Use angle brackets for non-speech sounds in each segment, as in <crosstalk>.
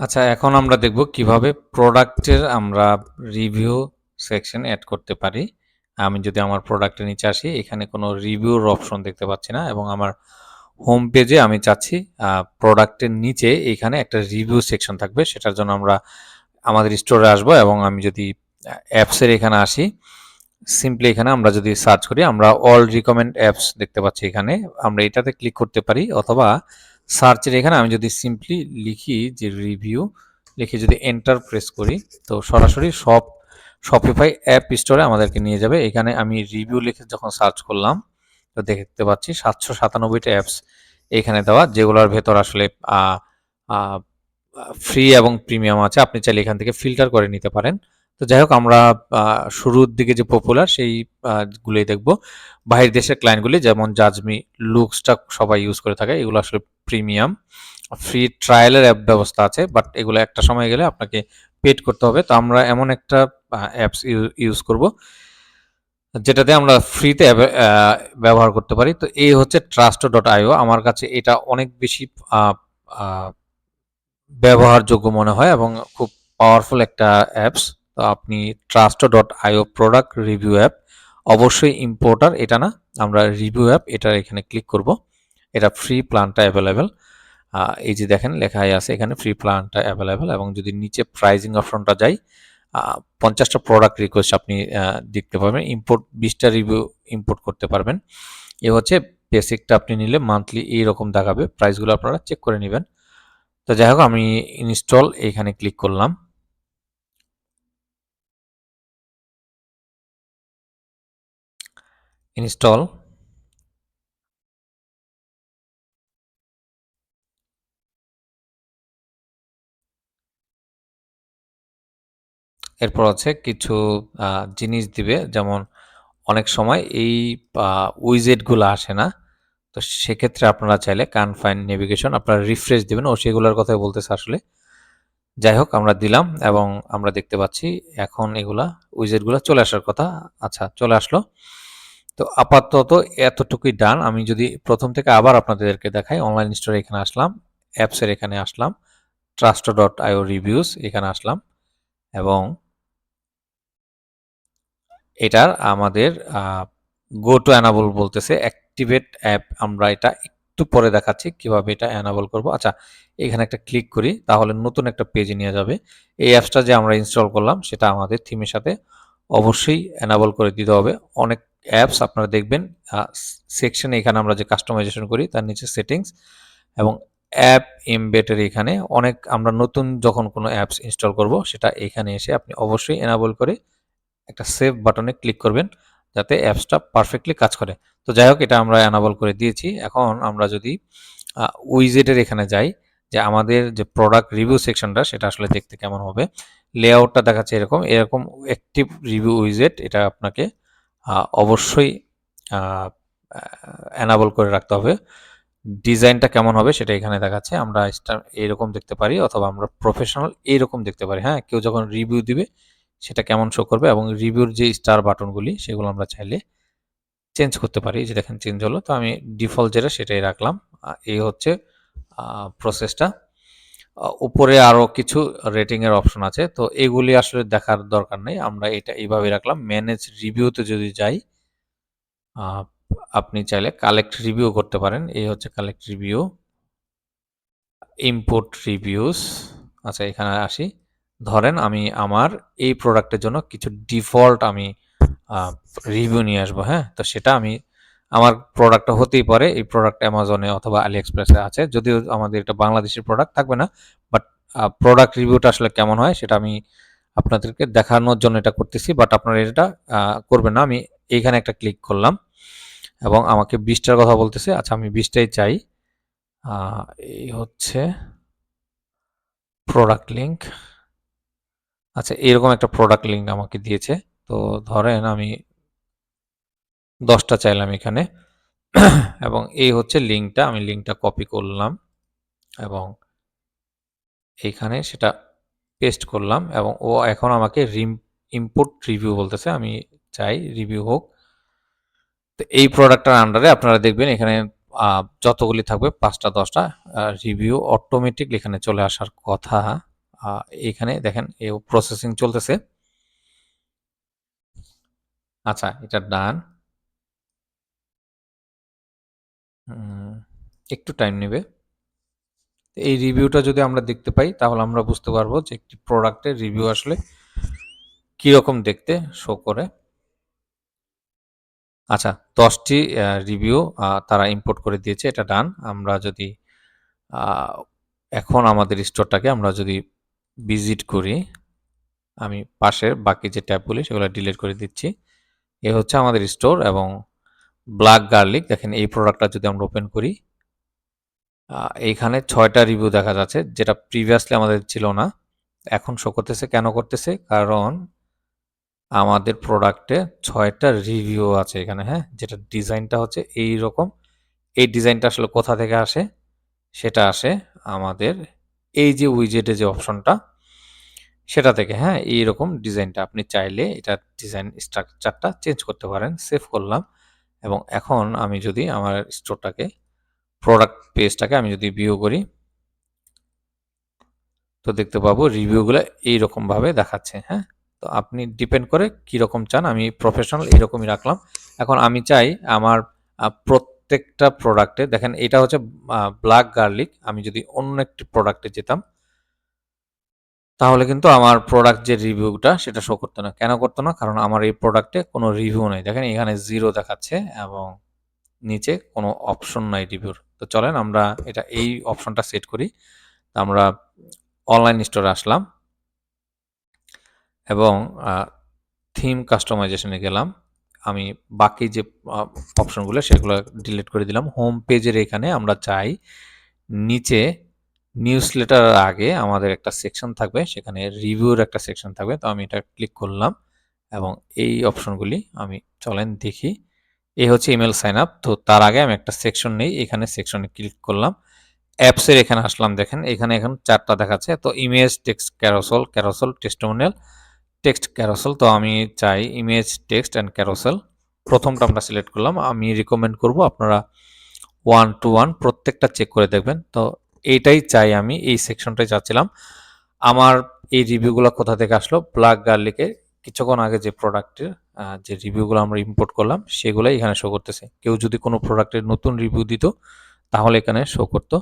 আচ্ছা এখন আমরা দেখব কীভাবে প্রোডাক্টের আমরা রিভিউ সেকশন অ্যাড করতে পারি। আমি যদি আমার প্রোডাক্টের নিচে আসি এখানে কোনো রিভিউর অপশন দেখতে পাচ্ছি না এবং আমার হোম পেজে আমি চাচ্ছি প্রোডাক্টের নিচে এখানে একটা রিভিউ সেকশন থাকবে। সেটার জন্য আমরা আমাদের স্টোরে আসব এবং আমি যদি অ্যাপসের এখানে আসি, সিম্পলি এখানে আমরা যদি সার্চ করি আমরা অল রিকমেন্ড অ্যাপস দেখতে পাচ্ছি এখানে। আমরা এটাতে ক্লিক করতে পারি অথবা সার্চের এখানে আমি যদি সিম্পলি লিখি যে রিভিউ লিখে যদি এন্টার প্রেস করি, তো সরাসরি সব শপিফাই অ্যাপ স্টোরে আমাদেরকে নিয়ে যাবে। এখানে আমি রিভিউ লিখে যখন সার্চ করলাম, তো দেখতে পাচ্ছি সাতশো সাতানব্বইটা অ্যাপস এখানে দেওয়া, যেগুলোর ভেতর আসলে ফ্রি এবং প্রিমিয়াম আছে। আপনি চাইলে এখান থেকে ফিল্টার করে নিতে পারেন। তো যাই হোক, আমরা শুরুর দিকে যে পপুলার সেই গুলোই দেখব। বাহির দেশের ক্লায়েন্টগুলি যেমন জাজমি লুকসটা সবাই ইউজ করে থাকে, এগুলো আসলে প্রিমিয়াম ফ্রি ট্রায়ালের অ্যাপ ব্যবস্থা আছে বাট এগুলো একটা সময় গেলে আপনাকে পেড করতে হবে। তো আমরা এমন একটা অ্যাপস ইউজ করব, যেটাতে আমরা ফ্রিতে ব্যবহার করতে পারি। তো এই হচ্ছে ট্রাস্টো ডট আইও আমার কাছে এটা অনেক বেশি ব্যবহারযোগ্য মনে হয় এবং খুব পাওয়ারফুল একটা অ্যাপস তো আপনি Trustoo dot IO product review app অবশ্যই ইম্পোর্টার এটা না, আমরা রিভিউ অ্যাপ এটা এখানে ক্লিক করব, এটা ফ্রি প্ল্যানটা অ্যাভেলেবেল এই যে দেখেন, লেখাই আছে এখানে ফ্রি প্ল্যানটা অ্যাভেলেবেল এবং যদি নিচে প্রাইজিং অপশনটা যাই পঞ্চাশটা প্রোডাক্ট রিকোয়েস্ট আপনি দেখতে পারবেন ইম্পোর্ট বিশটা রিভিউ ইম্পোর্ট করতে পারবেন। এ হচ্ছে বেসিকটা আপনি নিলে মান্থলি এইরকম দেখাবে প্রাইসগুলো আপনারা চেক করে নেবেন। তো যাই হোক, আমি ইনস্টল এখানে ক্লিক করলাম। ইনস্টল। এরপর আছে কিছু জিনিস দিবে, যেমন অনেক সময় এই উইজেটগুলো আসে না। তো সেক্ষেত্রে আপনারা চাইলে কানফাইন নেভিগেশন আপনারা রিফ্রেশ দিবেন, ও সেগুলোর কথাই বলতেছে আসলে। যাই হোক, আমরা দিলাম এবং আমরা দেখতে পাচ্ছি এখন এগুলা উইজেটগুলো চলে আসার কথা। আচ্ছা চলে আসলো। তো আপাতত এতটুকুই ডান আমি যদি প্রথম থেকে আবার আপনাদেরকে দেখাই অনলাইন স্টোরে এখানে আসলাম অ্যাপসের এখানে আসলাম ট্রাস্টো ডট আইও রিভিউস এখানে আসলাম, এবং এটার আমাদের গো টু অ্যানাবল বলতেছে। অ্যাক্টিভেট অ্যাপ আমরা এটা একটু পরে দেখাচ্ছি, কীভাবে এটা অ্যানাবল করব। আচ্ছা এখানে একটা ক্লিক করি, তাহলে নতুন একটা পেজে নিয়ে যাবে। এই অ্যাপসটা যে আমরা ইনস্টল করলাম, সেটা আমাদের থিমের সাথে অবশ্যই অ্যানাবল করে দিতে হবে। অনেক অ্যাপস আপনারা দেখবেন সেকশনে এখানে আমরা যে কাস্টমাইজেশন করি, তার নিচে সেটিংস এবং অ্যাপ এমবেটের এখানে অনেক আমরা নতুন যখন কোনো অ্যাপস ইনস্টল করব, সেটা এখানে এসে আপনি অবশ্যই এনাবল করে একটা সেভ বাটনে ক্লিক করবেন, যাতে অ্যাপসটা পারফেক্টলি কাজ করে। তো যাই হোক, এটা আমরা অ্যানাবল করে দিয়েছি। এখন আমরা যদি উইজেটের এখানে যাই, যে আমাদের যে প্রোডাক্ট রিভিউ সেকশনটা সেটা আসলে দেখতে কেমন হবে। লেআউটটা দেখাচ্ছে এরকম। এরকম অ্যাক্টিভ রিভিউ উইজেট এটা আপনাকে অবশ্যই অ্যানাবল করে রাখতে হবে। ডিজাইনটা কেমন হবে সেটা এখানে দেখাচ্ছে। আমরা এরকম দেখতে পারি অথবা আমরা প্রফেশনাল এইরকম দেখতে পারি। হ্যাঁ কেউ যখন রিভিউ দিবে, সেটা কেমন শো করবে এবং রিভিউর যে স্টার বাটনগুলি সেগুলো আমরা চাইলে চেঞ্জ করতে পারি। যে দেখেন চেঞ্জ হলো। তো আমি ডিফল্ট যেটা সেটাই রাখলাম। এই হচ্ছে প্রসেসটা উপরে আরও কিছু রেটিংয়ের অপশন আছে। তো এগুলি আসলে দেখার দরকার নেই। আমরা এটা এইভাবে রাখলাম। ম্যানেজ রিভিউতে যদি যাই আপনি চাইলে কালেক্ট রিভিউ করতে পারেন। এই হচ্ছে কালেক্ট রিভিউ ইম্পোর্ট রিভিউস আচ্ছা এখানে আসি। ধরেন আমি আমার এই প্রোডাক্টের জন্য কিছু ডিফল্ট আমি রিভিউ নিয়ে আসব হ্যাঁ? তো সেটা আমি আমার প্রোডাক্টটা হতেই পারে, এই প্রোডাক্ট অ্যামাজনে অথবা আলি এক্সপ্রেসে আছে। যদিও আমাদের এটা বাংলাদেশের প্রোডাক্ট থাকবে না বাট প্রোডাক্ট রিভিউটা আসলে কেমন হয় সেটা আমি আপনাদেরকে দেখানোর জন্য এটা করতেছি বাট আপনারা এটা করবেন না। আমি এইখানে একটা ক্লিক করলাম এবং আমাকে বিশটার কথা বলতেছে। আচ্ছা আমি বিশটাই চাই। এই হচ্ছে প্রোডাক্ট লিঙ্ক আচ্ছা এরকম একটা প্রোডাক্ট লিঙ্ক আমাকে দিয়েছে। তো ধরেন আমি দশটা চাইলাম এখানে। <clears throat> এবং এই হচ্ছে লিঙ্কটা, আমি লিঙ্কটা কপি করলাম এবং এইখানে সেটা পেস্ট করলাম এবং ও এখন আমাকে রিম ইম্পোর্ট রিভিউ বলতেছে, আমি চাই রিভিউ হোক। তো এই প্রোডাক্টটার আন্ডারে আপনারা দেখবেন এখানে যতগুলি থাকবে, পাঁচটা, দশটা রিভিউ অটোমেটিক এখানে চলে আসার কথা। এখানে দেখেন এ প্রসেসিং চলতেছে। আচ্ছা এটা ডান একটু টাইম নেবে। এই রিভিউটা যদি আমরা দেখতে পাই, তাহলে আমরা বুঝতে পারব যে একটি প্রোডাক্টের রিভিউ আসলে কীরকম দেখতে শো করে। আচ্ছা দশটি রিভিউ তারা ইম্পোর্ট করে দিয়েছে, এটা ডান আমরা যদি এখন আমাদের স্টোরটাকে আমরা যদি ভিজিট করি, আমি পাশের বাকি যে ট্যাবগুলি সেগুলো ডিলিট করে দিচ্ছি। এ হচ্ছে আমাদের স্টোর এবং ব্ল্যাক গার্লিক দেখেন এই প্রোডাক্টটা যদি আমরা ওপেন করি এইখানে ছয়টা রিভিউ দেখা যাচ্ছে, যেটা প্রিভিয়াসলি আমাদের ছিল না, এখন শো করতেছে। কেন করতেছে? কারণ আমাদের প্রোডাক্টে ছয়টা রিভিউ আছে এখানে হ্যাঁ? যেটা ডিজাইনটা হচ্ছে এই রকম এই ডিজাইনটা আসলে কোথা থেকে আসে? সেটা আসে আমাদের এই যে উইজেটে যে অপশনটা সেটা থেকে হ্যাঁ? এইরকম ডিজাইনটা আপনি চাইলে এটা ডিজাইন স্ট্রাকচারটা চেঞ্জ করতে পারেন। সেভ করলাম। এবং এখন আমি যদি আমার স্টোরটাকে প্রোডাক্ট পেজটাকে আমি যদি ভিউ করি, তো দেখতে পাবো রিভিউগুলো এইরকমভাবে দেখাচ্ছে হ্যাঁ? তো আপনি ডিপেন্ড করে কীরকম চান, আমি প্রফেশনাল এরকমই রাখলাম। এখন আমি চাই আমার প্রত্যেকটা প্রোডাক্টে দেখেন এটা হচ্ছে ব্ল্যাক গার্লিক আমি যদি অন্য একটি প্রোডাক্টে যেতাম তাহলে কিন্তু আমার প্রোডাক্ট যে রিভিউটা সেটা শো করতো না। কেন করতো না? কারণ আমার এই প্রোডাক্টে কোনো রিভিউ নেই। দেখেন, এখানে জিরো দেখাচ্ছে এবং নিচে কোনো অপশন নাই রিভিউর তো চলেন, আমরা এটা, এই অপশনটা সেট করি। আমরা অনলাইন স্টোরে আসলাম এবং থিম কাস্টমাইজেশনে গেলাম। আমি বাকি যে অপশনগুলো সেগুলো ডিলিট করে দিলাম। হোম পেজের এখানে আমরা চাই নিচে নিউজ লেটারের আগে আমাদের একটা সেকশন থাকবে, সেখানে রিভিউর একটা সেকশন থাকবে, তো আমি এটা ক্লিক করলাম এবং এই অপশনগুলি আমি চলেন দেখি। এই হচ্ছে ইমেল সাইন আপ তো তার আগে আমি একটা সেকশন নেই, এখানে সেকশনে ক্লিক করলাম। অ্যাপসের এখানে আসলাম, দেখেন, এখানে এখন চারটা দেখাচ্ছে, তো image text carousel carousel testimonial text carousel তো আমি চাই ইমেজ টেক্সট অ্যান্ড ক্যারোসেল প্রথমটা আমরা সিলেক্ট করলাম, আমি রিকমেন্ড করব, আপনারা ওয়ান টু ওয়ান প্রত্যেকটা চেক করে দেখবেন, তো এইটাই চাই আমি, এই সেকশনটাই চাচ্ছিলাম আমার এই রিভিউগুলো কোথা থেকে আসলো? ব্ল্যাক গার্লিকের কিছুক্ষণ আগে যে প্রোডাক্টের যে রিভিউগুলো আমরা ইম্পোর্ট করলাম, সেগুলোই এখানে শো করতেছে। কেউ যদি কোনো প্রোডাক্টের নতুন রিভিউ দিত, তাহলে এখানে শো করতো।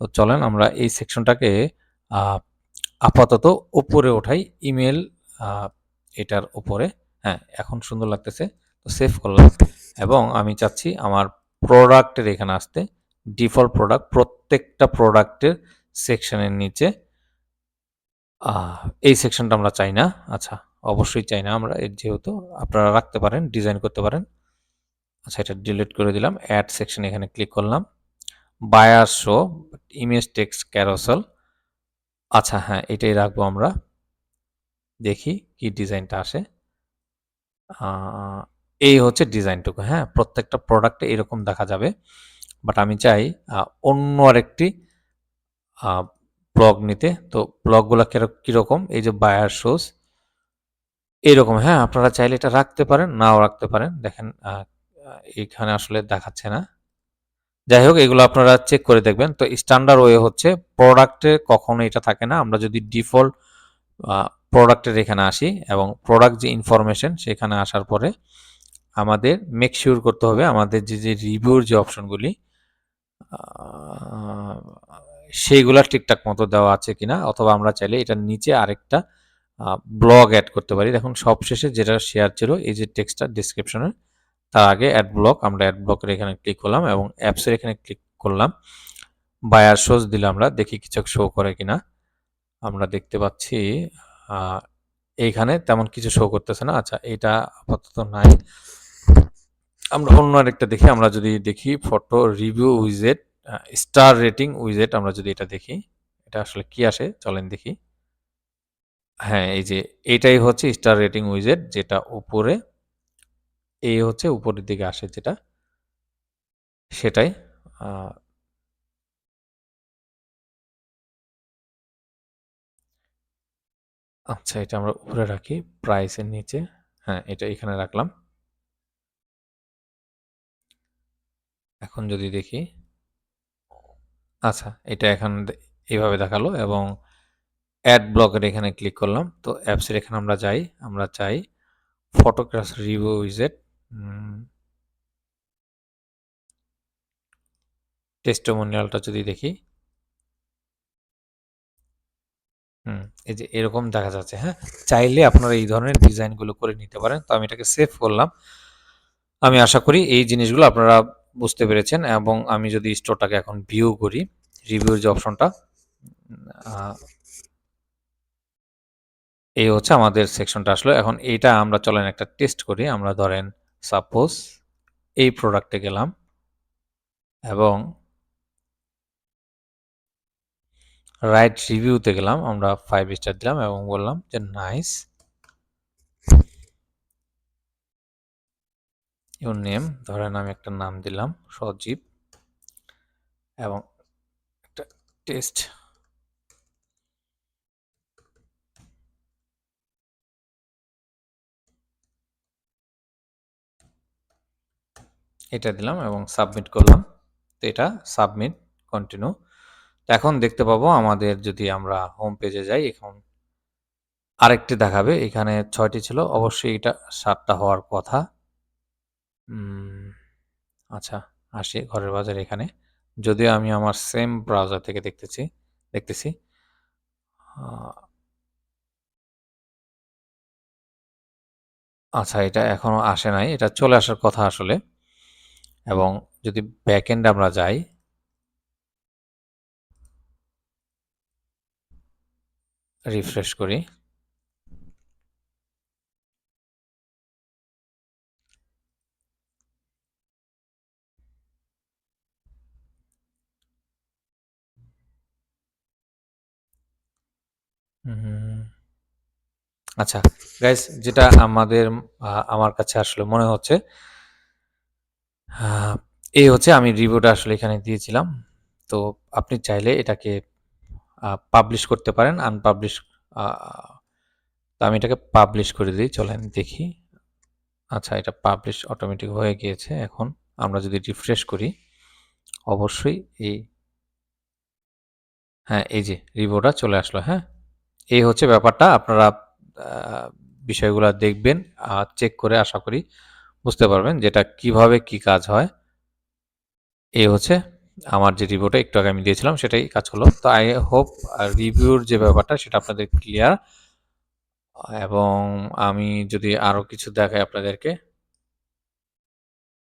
তো চলেন আমরা এই সেকশনটাকে আপাতত উপরে ওঠাই। ইমেল এটার উপরে। হ্যাঁ এখন সুন্দর লাগতেছে। তো সেভ করলাম। এবং আমি চাচ্ছি আমার প্রোডাক্টের এখানে আসতে। ডিফল্ট প্রোডাক্ট প্রত্যেকটা প্রোডাক্টের সেকশনের নিচে এই সেকশনটা আমরা চাই না। আচ্ছা অবশ্যই চাই না আমরা। এর যেহেতু আপনারা রাখতে পারেন, ডিজাইন করতে পারেন। আচ্ছা এটা ডিলিট করে দিলাম। অ্যাড সেকশন এখানে ক্লিক করলাম। Buyer show, image text carousel. আচ্ছা হ্যাঁ এটাই রাখব আমরা। দেখি কি ডিজাইনটা আসে। এই হচ্ছে ডিজাইনটুকু হ্যাঁ প্রত্যেকটা প্রোডাক্টে এরকম দেখা যাবে। বাট আমি চাই অন্য আরেকটি ব্লগ নিতে। তো ব্লগগুলো কীরকম? এই যে বায়ার শোজ এইরকম হ্যাঁ আপনারা চাইলে এটা রাখতে পারেন, নাও রাখতে পারেন। দেখেন এখানে আসলে দেখাচ্ছে না। যাই হোক, এগুলো আপনারা চেক করে দেখবেন। তো স্ট্যান্ডার্ড ওয়ে হচ্ছে প্রোডাক্টে কখনো এটা থাকে না। আমরা যদি ডিফল্ট প্রোডাক্টের এখানে আসি এবং প্রোডাক্ট যে ইনফরমেশন সেখানে আসার পরে আমাদের মেক শিওর করতে হবে। আমাদের যে যে রিভিউর যে অপশনগুলি সেইগুলা ঠিকঠাক মতো দেওয়া আছে কিনা, অথবা আমরা চাইলে এটার নিচে আরেকটা ব্লগ অ্যাড করতে পারি। দেখুন, সবশেষে যেটা শেয়ার ছিল, এই যে টেক্সটটা ডিসক্রিপশনে তার আগে অ্যাড ব্লক আমরা অ্যাড ব্লকের এখানে ক্লিক করলাম এবং অ্যাপসের এখানে ক্লিক করলাম। বায়ার শোজ দিলে আমরা দেখি কিছু শো করে কিনা। আমরা দেখতে পাচ্ছি এইখানে তেমন কিছু শো করতেছে না। আচ্ছা এটা আপাতত নাই। আমরা অন্য আরেকটা দেখি, আমরা যদি দেখি ফটো রিভিউ উইজেট স্টার রেটিং উইজেট আমরা যদি এটা দেখি, এটা আসলে কি আসে? চলেন দেখি। হ্যাঁ এই যে এটাই হচ্ছে স্টার রেটিং উইজেট যেটা উপরে, এই হচ্ছে উপরের দিকে আসে যেটা, সেটাই আচ্ছা এটা আমরা উপরে রাখি প্রাইসের নিচে হ্যাঁ এটা এখানে রাখলাম। এখন যদি দেখি আচ্ছা এটা এখন এইভাবে দেখাল এবং অ্যাড ব্লকের এখানে ক্লিক করলাম। তো অ্যাপসের এখানে আমরা যাই, আমরা চাই ফটোগ্রাফ রিভিউ উইজেট টেস্টোমোনিয়ালটা যদি দেখি, হুম, এই যে এরকম দেখা যাচ্ছে হ্যাঁ? চাইলে আপনারা এই ধরনের ডিজাইনগুলো করে নিতে পারেন। তো আমি এটাকে সেভ করলাম। আমি আশা করি এই জিনিসগুলো আপনারা বুঝতে পেরেছেন এবং আমি যদি স্টোরটাকে এখন ভিউ করি রিভিউর যে অপশনটা এই হচ্ছে আমাদের সেকশনটা আসলো। এখন এইটা আমরা চলেন একটা টেস্ট করি। আমরা ধরেন সাপোজ এই প্রোডাক্টে গেলাম এবং রাইট রিভিউতে গেলাম। আমরা ফাইভ স্টার দিলাম এবং বললাম যে নাইস ইউর নেম। ধরেন আমি একটা নাম দিলাম, সজীব, এবং একটা টেস্ট। এটা দিলাম এবং সাবমিট করলাম। তো এটা সাবমিট কন্টিনিউ এখন দেখতে পাবো আমাদের যদি আমরা হোম পেজে যাই, এখন আরেকটি দেখাবে। এখানে ছয়টি ছিল। অবশ্যই এটা সাতটা হওয়ার কথা। আচ্ছা আসি ঘরের বাজার এখানে। যদিও আমি আমার সেম ব্রাউজার থেকে দেখতেছি দেখতেছি। আচ্ছা এটা এখনও আসে নাই। এটা চলে আসার কথা আসলে। এবং যদি ব্যাক এন্ড আমরা যাই রিফ্রেশ করি। আচ্ছা গাইস যেটা আমাদের আমার কাছে আসলে মনে হচ্ছে এই হচ্ছে আমি রিভিউটা আসলে এখানে দিয়েছিলাম। তো আপনি চাইলে এটাকে পাবলিশ করতে পারেন আনপাবলিশ তো আমি এটাকে পাবলিশ করে দিই, চলেন দেখি। আচ্ছা এটা পাবলিশ অটোমেটিক হয়ে গিয়েছে এখন। আমরা যদি রিফ্রেশ করি, অবশ্যই এই হ্যাঁ এই যে রিভিউটা চলে আসলো হ্যাঁ? এই হচ্ছে ব্যাপারটা, আপনারা বিষয়গুলো দেখবেন আর চেক করে আশা করি বুঝতে পারবেন যেটা কীভাবে কি কাজ হয়। এই হচ্ছে আমার যে রিভিউটা একটু আগে আমি দিয়েছিলাম, সেটাই কাজ হলো তো আই হোপ রিভিউর যে ব্যাপারটা, সেটা আপনাদের ক্লিয়ার এবং আমি যদি আরও কিছু দেখাই আপনাদেরকে